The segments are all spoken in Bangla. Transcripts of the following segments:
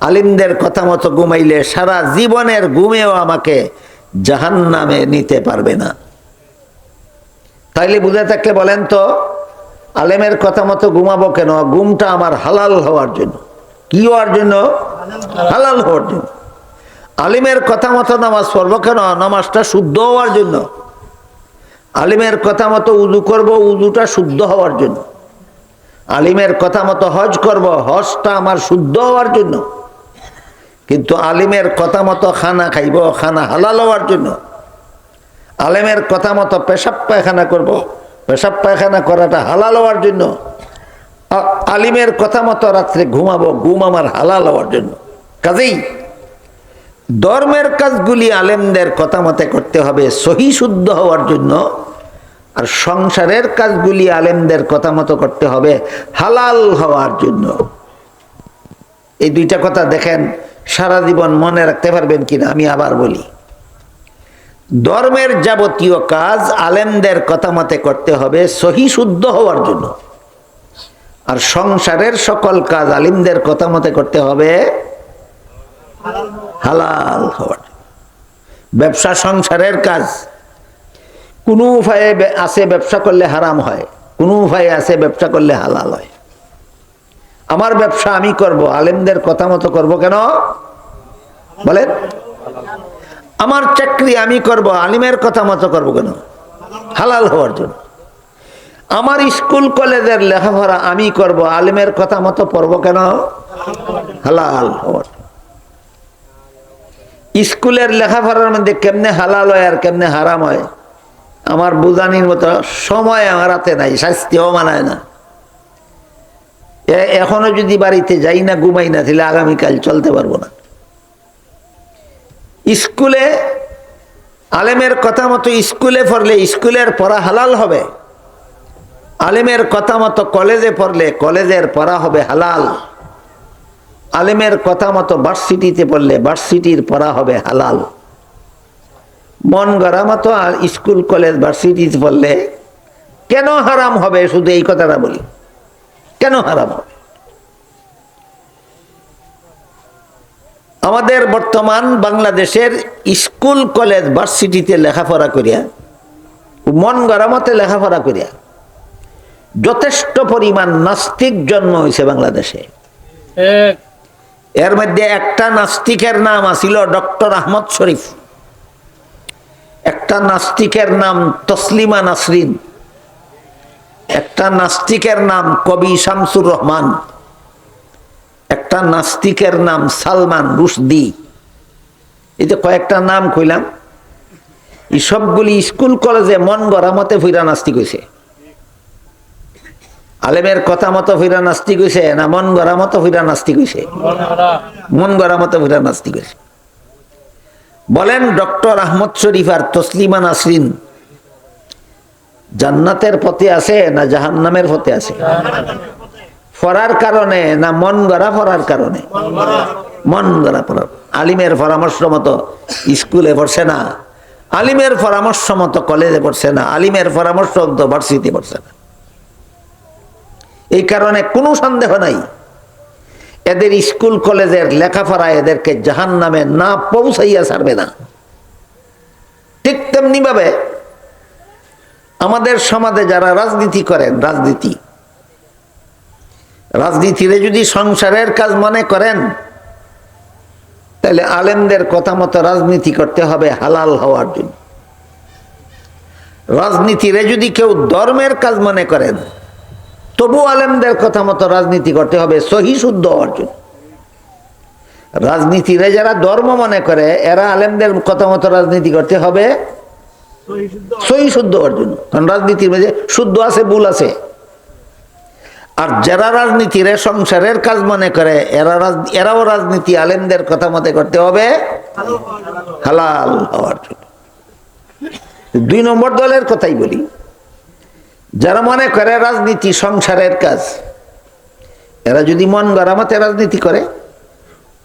আলিমদের কথা মতো ঘুমাইলে সারা জীবনের ঘুমেও আমাকে জাহান নামে নিতে পারবে না। তাইলে বুঝে থাকলে বলেন তো, আলেমের কথা মতো ঘুমাবো কেন? ঘুমটা আমার হালাল হওয়ার জন্য। কি হওয়ার জন্য? হালাল হওয়ার জন্য। আলিমের কথা মতো নামাজ পড়ব কেন? নামাজটা শুদ্ধ হওয়ার জন্য। আলিমের কথা মতো উজু করব, উজুটা শুদ্ধ হওয়ার জন্য। আলিমের কথা মতো হজ করব, হজটা আমার শুদ্ধ হওয়ার জন্য। কিন্তু আলিমের কথা মতো খানা খাইব, খানা হালাল হওয়ার জন্য। আলেমের কথা মতো পেশাব পায়খানা করব, পেশাব পায়খানা করাটা হালাল হওয়ার জন্য। আলিমের কথা মতো রাত্রে ঘুমাবো, ঘুম আমার হালাল হওয়ার জন্য। কাজেই ধর্মের কাজগুলি আলেমদের কথা মতে করতে হবে, সহি শুদ্ধ হওয়ার জন্য। আর সংসারের কাজগুলি আলেমদের কথা মতো করতে হবে, হালাল হওয়ার জন্য। এই দুইটা কথা দেখেন সারা জীবন মনে রাখতে পারবেন কিনা আমি আবার বলি। ধর্মের যাবতীয় কাজ আলেমদের কথা মতে করতে হবে, সহি শুদ্ধ হওয়ার জন্য। আর সংসারের সকল কাজ আলিমদের কথা মতে করতে হবে, হালাল হওয়ার ব্যবসা সংসারের কাজ। কোনো উপায়ে আছে ব্যবসা করলে হারাম হয়, কোনো উপায়ে আছে ব্যবসা করলে হালাল হয়। আমার ব্যবসা আমি করব, আলেমদের কথা মতো করব কেন? বলেন, আমার চাকরি আমি করব, আলিমের কথা মতো করব কেন? হালাল হওয়ার জন্য। আমার স্কুল, কলেজের লেখাপড়া আমি করব, আলিমের কথা মতো পড়ব কেন? হালাল হওয়ার স্কুলের লেখাপড়ার মধ্যে কেমনে হালাল হয় আর কেমনে হারাম হয়, আমার বুঝানির মতো সময় আমার হাতে নাই, শাস্তিও মানায় না। এখনও যদি বাড়িতে যাই না, ঘুমাই না, তাহলে আগামীকাল চলতে পারব না। স্কুলে আলেমের কথা মতো স্কুলে পড়লে স্কুলের পড়া হালাল হবে। আলেমের কথা মতো কলেজে পড়লে কলেজের পড়া হবে হালাল। আলেমের কথা মতো ভার্সিটিতে পড়লে ভার্সিটির পড়া হবে হালাল। মন গড়া মতো স্কুল, কলেজ, ভার্সিটিতে পড়লে কেন হারাম হবে? শুধু এই কথাটা বলি। কেন হারাম হবে? আমাদের বর্তমান বাংলাদেশের স্কুল কলেজ ভার্সিটিতে লেখাপড়া করিয়া মন গরমতে লেখাপড়া করিয়া যথেষ্ট পরিমাণ নাস্তিক জন্ম হয়েছে বাংলাদেশে। এর মধ্যে একটা নাস্তিকের নাম আছিল ডক্টর আহমদ শরীফ। একটা নাস্তিকের নাম তসলিমা নাসরিন। একটা নাস্তিকের নাম কবি শামসুর রহমান। একটা নাস্তিকের নাম সালমান রুশদি। এই যে কয়েকটা নাম কইলাম, এই সবগুলি স্কুল, কলেজে মন গড়া মতে ফিরা নাস্তিক হয়েছে আলেমের কথা মতো ফিরা নাস্তিক হয়েছে না মন গড়া মতো ফিরা নাস্তিক হয়েছে মন গড়া মতো ফিরা নাস্তিক হয়েছে বলেন ডক্টর আহমদ শরীফ আর তসলিমা নাসরিন, জান্নাতের পথে আছে না জাহান্নামের পথে আছে? ফরার কারণে না মন গড়া ফরার কারণে? মন গড়া। ফরার। আলিমের পরামর্শ মতো স্কুলে পড়ছে না। আলিমের পরামর্শ মতো কলেজে পড়ছে না। আলিমের পরামর্শ মতো ভার্সিটি পড়ছে না। এই কারণে কোনো সন্দেহ নাই। এদের স্কুল কলেজের লেখাপড়া এদেরকে জাহান নামে না পৌঁছাইয়া ছাড়বে না। ঠিক তেমনি ভাবে আমাদের সমাজে যারা রাজনীতি করেন রাজনীতি রাজনীতিরে যদি সংসারের কাজ মনে করেন, তাহলে আলেমদের কথা মতো রাজনীতি করতে হবে হালাল হওয়ার জন্য। রাজনীতিরে যদি কেউ ধর্মের কাজ মনে করেন, তবু আলেমদের কথা মতো রাজনীতি করতে হবে সহি শুদ্ধ হওয়ার জন্য। রাজনীতিরে যারা ধর্ম মনে করে, এরা আলেমদের কথা মতো রাজনীতি করতে হবে সহি শুদ্ধ হওয়ার জন্য। কারণ রাজনীতির মধ্যে শুদ্ধ আছে, ভুল আছে। আর যারা রাজনীতিরে সংসারের কাজ মনে করে এরা এরাও রাজনীতি আলেমদের কথা মতে করতে হবে। হালাল হওয়ার জন্য। দুই নম্বর দলের কথাই বলি। যারা মনে করে রাজনীতি সংসারের কাজ এরা যদি মন গড়া মতে রাজনীতি করে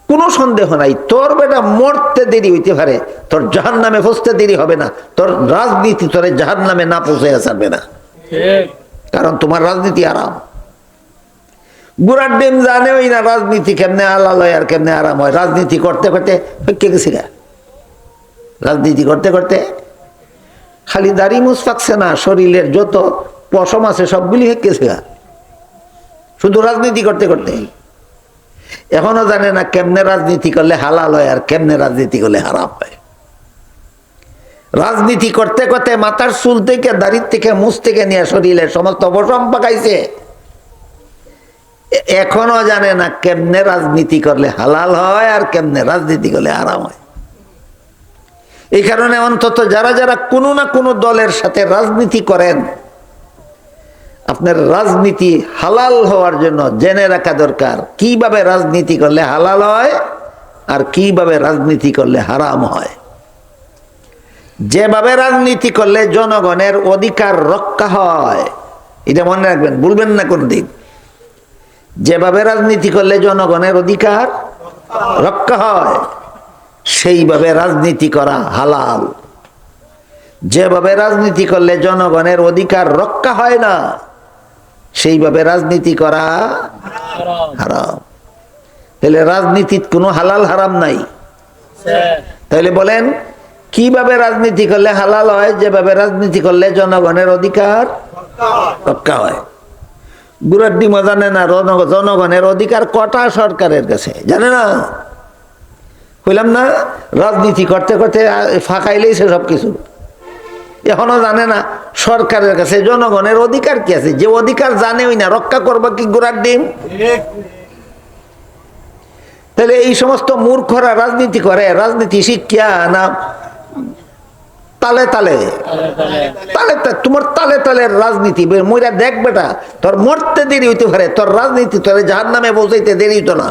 কোনো সন্দেহ নাই তোর বেটা মরতে দেরি হইতে পারে তোর জাহান নামে ফসতে দেরি হবে না তোর রাজনীতি তোর জাহান নামে না পৌঁছে ছাড়বে না। কারণ তোমার রাজনীতি আরাম। গুড়ার ডিম জানেই না রাজনীতি কেমনে আলাল হয় আর কেমনে আরাম হয় রাজনীতি করতে করতে হইকে গেছি গা। রাজনীতি করতে করতে খালি দাড়ি মুছ পাকছে না, শরীরের যত পশম আছে সবগুলি হেঁকে গেছে গা। শুধু রাজনীতি করতে করতে এখনও জানে না কেমনে রাজনীতি করলে হালাল হয় আর কেমনে রাজনীতি করলে হারাম হয় রাজনীতি করতে করতে মাথার চুল থেকে, দাড়ির থেকে, মুছ থেকে নিয়ে শরীরের সমস্ত অবসম পাকাইছে এখনও জানে না কেমনে রাজনীতি করলে হালাল হয় আর কেমনে রাজনীতি করলে আরাম হয়। এই কারণে অন্তত যারা যারা কোনো না কোনো দলের সাথে রাজনীতি করেন, আপনার রাজনীতি হালাল হওয়ার জন্য জেনে রাখা দরকার কীভাবে রাজনীতি করলে হালাল হয় আর কীভাবে রাজনীতি করলে হারাম হয়। যেভাবে রাজনীতি করলে জনগণের অধিকার রক্ষা হয়, এটা মনে রাখবেন, ভুলবেন না কোনদিন। যেভাবে রাজনীতি করলে জনগণের অধিকার রক্ষা হয়, সেইভাবে রাজনীতি করা হালাল। যেভাবে রাজনীতি করলে জনগণের অধিকার রক্ষা হয় না, সেইভাবে রাজনীতি করা হারাম। তাহলে রাজনীতির কোনো হালাল হারাম নাই। তাহলে বলেন, কীভাবে রাজনীতি করলে হালাল হয়, যেভাবে রাজনীতি করলে জনগণের অধিকার রক্ষা হয়? ডিমা জানে না জন- জনগণের অধিকার কটা সরকারের কাছে জানে না? কইলাম না রাজনীতি করতে করতে ফাঁকাইলেই ফাঁকাইলেইছে সব কিছু এখনও জানে না সরকারের কাছে জনগণের অধিকার কি আছে? যে অধিকার জানেই না রক্ষা করব কি গুড়ার ডিম? তাহলে এই সমস্ত মূর্খরা রাজনীতি করে রাজনীতি শিক্ষা না তালে তালে। তালে তোমার তালে তালের রাজনীতি দেখ বেটা, তোর মরতে দেরি হইতে পারে, তোর রাজনীতি তোর নামে বসাইতে দেরি না।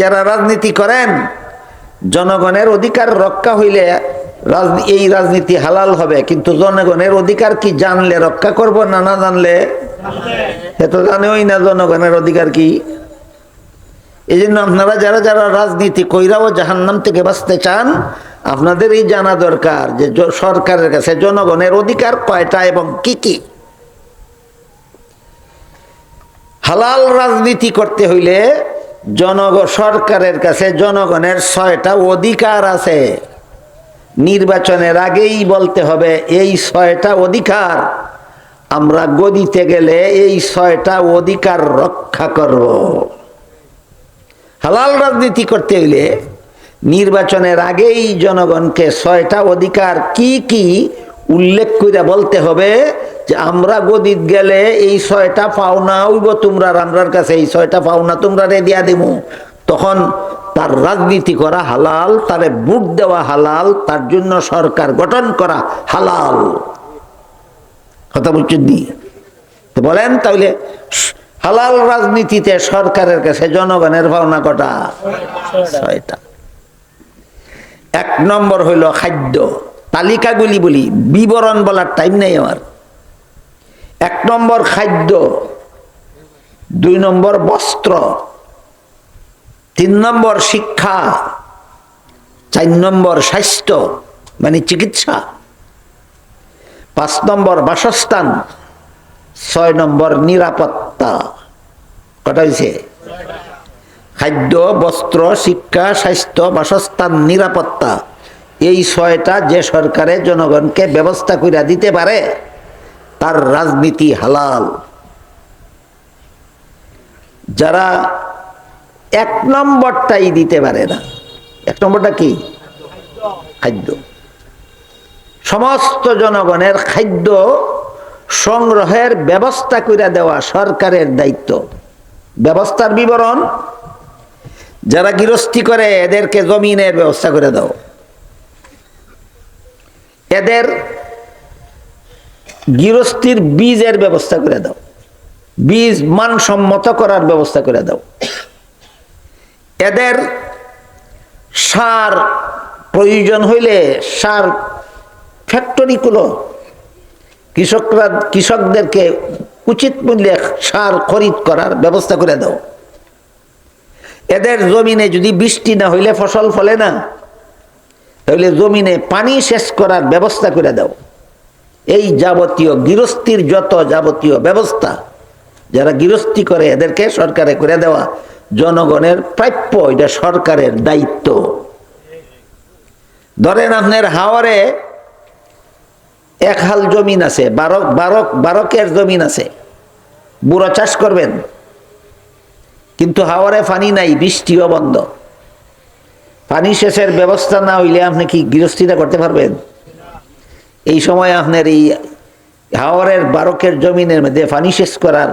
যারা রাজনীতি করেন, জনগণের অধিকার রক্ষা হইলে এই রাজনীতি হালাল হবে, কিন্তু জনগণের অধিকার কি জানলে, রক্ষা করব না না জানলে? এ তো জানেই না জনগণের অধিকার কি। এই জন্য আপনারা যারা যারা রাজনীতি কইরাও জাহান্নাম থেকে বাঁচতে চান আপনাদের এই জানা দরকার যে সরকারের কাছে জনগণের অধিকার কয়টা এবং কি কি? হালাল রাজনীতি করতে হইলে জনগ সরকারের কাছে জনগণের ছয়টা অধিকার আছে। নির্বাচনের আগেই বলতে হবে, এই ছয়টা অধিকার আমরা গদিতে গেলে এই ছয়টা অধিকার রক্ষা করব। হালাল রাজনীতি করতে হইলে নির্বাচনের আগেই জনগণকে ছয়টা অধিকার কি কি উল্লেখ করে বলতে হবে যে আমরা গদিত গেলে এই ছয়টা পাওনা হইব তোমরা আমরার কাছে এই ছয়টা পাওনা তোমরা রে দিয়া দেবো তখন তার রাজনীতি করা হালাল, তারে বুট দেওয়া হালাল, তার জন্য সরকার গঠন করা হালাল। কথা বলছেন নি? বলেন তাহলে হালাল রাজনীতিতে সরকারের কাছে জনগণের ভাবনা কটা? ছয়টা। এক নম্বর হইল খাদ্য। তালিকাগুলি বলি, বিবরণ বলার টাইম নেই আমার। এক নম্বর খাদ্য, দুই নম্বর বস্ত্র, তিন নম্বর শিক্ষা, চার নম্বর স্বাস্থ্য মানে চিকিৎসা, পাঁচ নম্বর বাসস্থান, ছয় নম্বর নিরাপত্তা। কটা হয়েছে খাদ্য, বস্ত্র, শিক্ষা, স্বাস্থ্য, বাসস্থান, নিরাপত্তা। এই ছয়টা যে সরকারের জনগণকে ব্যবস্থা করে দিতে পারে, তার রাজনীতি হালাল। যারা এক নম্বরটাই দিতে পারে না, এক নম্বরটা কি? খাদ্য। সমস্ত জনগণের খাদ্য সংগ্রহের ব্যবস্থা করে দেওয়া সরকারের দায়িত্ব। ব্যবস্থার বিবরণ যারা গৃহস্থী করে, এদেরকে জমিনের ব্যবস্থা করে দাও। এদের গৃহস্থির বীজের ব্যবস্থা করে দাও। বীজ মানসম্মত করার ব্যবস্থা করে দাও। এদের সার প্রয়োজন হইলে সার ফ্যাক্টরিগুলো কৃষকরা, কৃষকদেরকে উচিত মূল্যে সার খরিদ করার ব্যবস্থা করে দাও। এদের জমিনে যদি বৃষ্টি না হইলে ফসল ফলে না, তাহলে জমিনে পানি শেষ করার ব্যবস্থা করে দাও। এই যাবতীয় গৃহস্থির যত যাবতীয় ব্যবস্থা, যারা গৃহস্থী করে এদেরকে সরকারে করে দেওয়া, জনগণের প্রাপ্য এটা সরকারের দায়িত্ব। ধরেন আপনার হাওয়ারে এক হাল জমিন আছে, বারো বারো বারকের জমিন আছে। বুড়ো চাষ করবেন কিন্তু হাওয়ারে পানি নাই বৃষ্টিও বন্ধ। পানি সেচের ব্যবস্থা না হইলে আপনি কি গৃহস্থিতা করতে পারবেন? এই সময় আপনার এই হাওয়ারের বারকের জমিনের মধ্যে পানি সেচ করার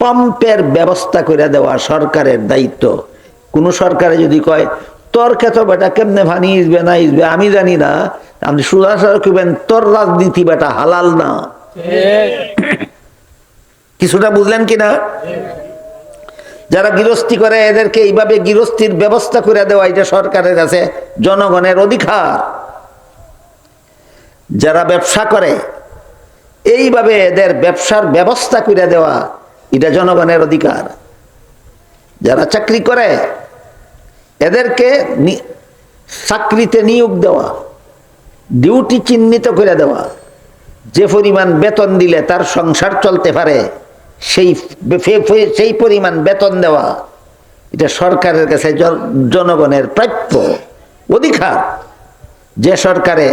পাম্পের ব্যবস্থা করে দেওয়া সরকারের দায়িত্ব। কোনো সরকারে যদি কয় তোর ক্ষেত্র বেটা কেমনে পানি ইসবে না ইসবে? আমি জানি না। আপনি সুদা কইবেন তোর রাজনীতি বেটা হালাল না। কিছুটা বুঝলেন কিনা? যারা গৃহস্থী করে, এদেরকে এইভাবে গৃহস্থীর ব্যবস্থা করে দেওয়া এটা সরকারের কাছে জনগণের অধিকার। যারা ব্যবসা করে, এইভাবে এদের ব্যবসার ব্যবস্থা করে দেওয়া, এটা জনগণের অধিকার। যারা চাকরি করে, এদেরকে চাকরিতে নিয়োগ দেওয়া, ডিউটি চিহ্নিত করে দেওয়া, যে পরিমাণ বেতন দিলে তার সংসার চলতে পারে সেই সেই পরিমাণ বেতন দেওয়া, এটা সরকারের কাছে জনগণের প্রাপ্য অধিকার। যে সরকারে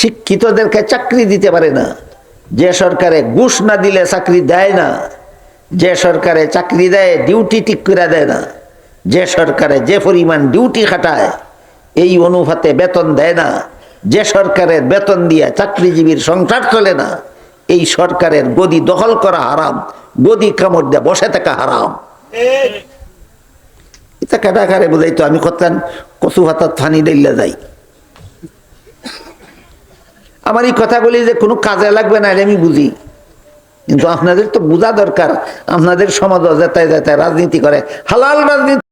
শিক্ষিতদেরকে চাকরি দিতে পারে না, যে সরকারে ঘুষ না দিলে চাকরি দেয় না, যে সরকারে চাকরি দেয়, ডিউটি ঠিক করে দেয় না, যে সরকারে যে পরিমাণ ডিউটি খাটায়, এই অনুপাতে বেতন দেয় না, যে সরকারের বেতন দিয়ে চাকরিজীবীর সংসার চলে না, এই সরকারের গদি দখল করা হারাম। গদি কামড় দিয়ে বসে থাকা হারাম। এটা কাটাকারে বোঝাই তো আমি করতাম কচু হাতার থানি দিল্লা যাই। আমার এই কথাগুলি যে কোনো কাজে লাগবে না আমি বুঝি। কিন্তু আপনাদের তো বোঝা দরকার। আপনাদের সমাজ যেতে যেতে রাজনীতি করে। হালাল রাজনীতি